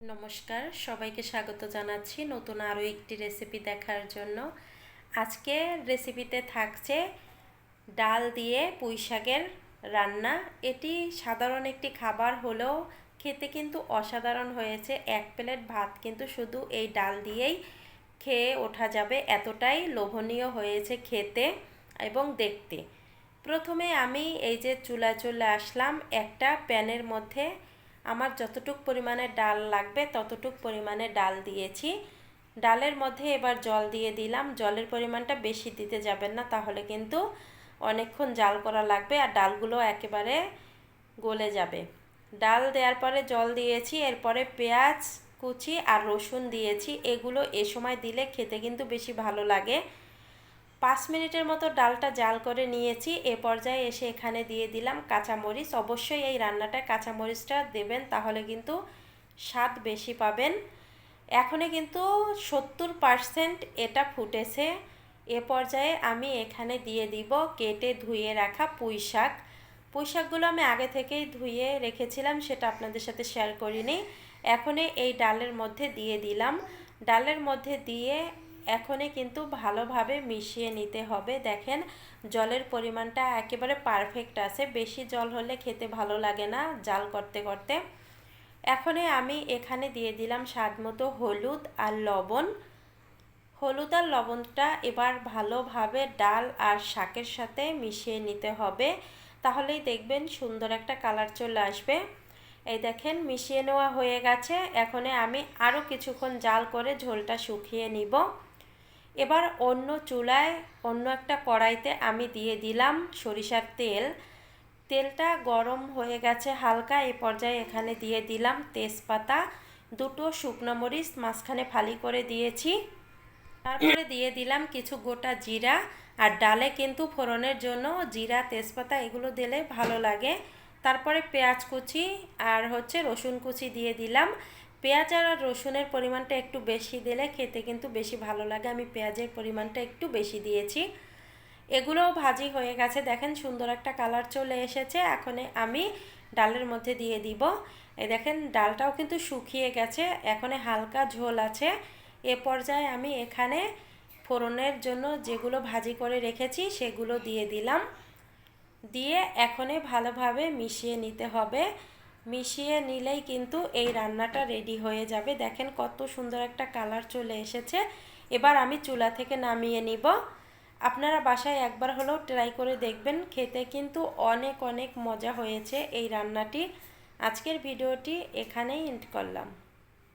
নমস্কার, সবাইকে স্বাগত জানাচ্ছি নতুন আরও একটি রেসিপি দেখার জন্য। আজকে রেসিপিতে থাকছে ডাল দিয়ে পুঁই শাকের রান্না। এটি সাধারণ একটি খাবার হলেও খেতে কিন্তু অসাধারণ হয়েছে। এক প্লেট ভাত কিন্তু শুধু এই ডাল দিয়েই খেয়ে ওঠা যাবে, এতটাই লোভনীয় হয়েছে খেতে এবং দেখতে। প্রথমে আমি এই যে চুলা চলে আসলাম একটা প্যানের মধ্যে আমার যতটুক পরিমাণে ডাল লাগবে, ততটুক পরিমাণে ডাল দিয়েছি। ডালের মধ্যে এবার জল দিয়ে দিলাম। জলের পরিমাণটা বেশি দিতে যাবেন না, তাহলে কিন্তু অনেকক্ষণ জাল করা লাগবে আর ডালগুলো একেবারে গলে যাবে। ডাল দেওয়ার পরে জল দিয়েছি, এরপরে পেঁয়াজ, কুচি আর রসুন দিয়েছি। এগুলো এ সময় দিলে খেতে কিন্তু বেশি ভালো লাগে। পাঁচ মিনিটের মতো ডালটা জাল করে নিয়েছি, এ পর্যায়ে এসে এখানে দিয়ে দিলাম কাঁচামরিচ। অবশ্যই এই রান্নাটায় কাঁচামরিচটা দেবেন, তাহলে কিন্তু স্বাদ বেশি পাবেন। এখনে কিন্তু সত্তর পারসেন্ট এটা ফুটেছে। এ পর্যায়ে আমি এখানে দিয়ে দিব কেটে ধুয়ে রাখা পুঁই শাক। পুঁই শাকগুলো আমি আগে থেকেই ধুয়ে রেখেছিলাম, সেটা আপনাদের সাথে শেয়ার করিনি। এখনই এই ডালের মধ্যে দিয়ে দিলাম। ডালের মধ্যে দিয়ে এখনই কিন্তু ভালোভাবে মিশিয়ে নিতে হবে। দেখেন, জলের পরিমাণটা একেবারে পারফেক্ট আছে। বেশি জল হলে খেতে ভালো লাগে না জাল করতে করতে। এখনই আমি এখানে দিয়ে দিলাম স্বাদ মতো হলুদ আর লবণ। হলুদ আর লবণটা এবার ভালোভাবে ডাল আর শাকের সাথে মিশিয়ে নিতে হবে। তাহলেই দেখবেন সুন্দর একটা কালার চলে আসবে। এই দেখেন, মিশিয়ে নেওয়া হয়ে গেছে। এখনে আমি আরও কিছুক্ষণ জাল করে ঝোলটা শুকিয়ে নিব। এবার অন্য চুলায় অন্য একটা কড়াইতে আমি দিয়ে দিলাম সরিষার তেল। তেলটা গরম হয়ে গেছে হালকা এই পর্যায়ে এখানে দিয়ে দিলাম তেজপাতা। দুটো শুকনো মরিচ মাঝখানে ফালি করে দিয়েছি। তারপরে দিয়ে দিলাম কিছু গোটা জিরা। আর ডালে কিন্তু ফোড়নের জন্য জিরা, তেজপাতা এগুলো দিলে ভালো লাগে। তারপরে পেঁয়াজ কুচি আর হচ্ছে রসুন কুচি দিয়ে দিলাম। পেঁয়াজ আর রসুনের পরিমাণটা একটু বেশি দিলে খেতে কিন্তু বেশি ভালো লাগে। আমি পেঁয়াজের পরিমাণটা একটু বেশি দিয়েছি। এগুলোও ভাজি হয়ে গেছে। দেখেন সুন্দর একটা কালার চলে এসেছে। এখন আমি ডালের মধ্যে দিয়ে দিব। এই দেখেন ডালটাও কিন্তু শুকিয়ে গেছে। এখন হালকা ঝোল আছে। এ পর্যায়ে আমি এখানে ফোড়নের জন্য যেগুলো ভাজি করে রেখেছি সেগুলো দিয়ে দিলাম। দিয়ে এখনে ভালোভাবে মিশিয়ে নিতে হবে। মিশিয়ে নিলেই কিন্তু এই রান্নাটা রেডি হয়ে যাবে। দেখেন কত সুন্দর একটা কালার চলে এসেছে। এবার আমি চুলা থেকে নামিয়ে নিব। আপনারা বাসায় একবার হলেও ট্রাই করে দেখবেন। খেতে কিন্তু অনেক অনেক মজা হয়েছে এই রান্নাটি। আজকের ভিডিওটি এখানেই এন্ড করলাম।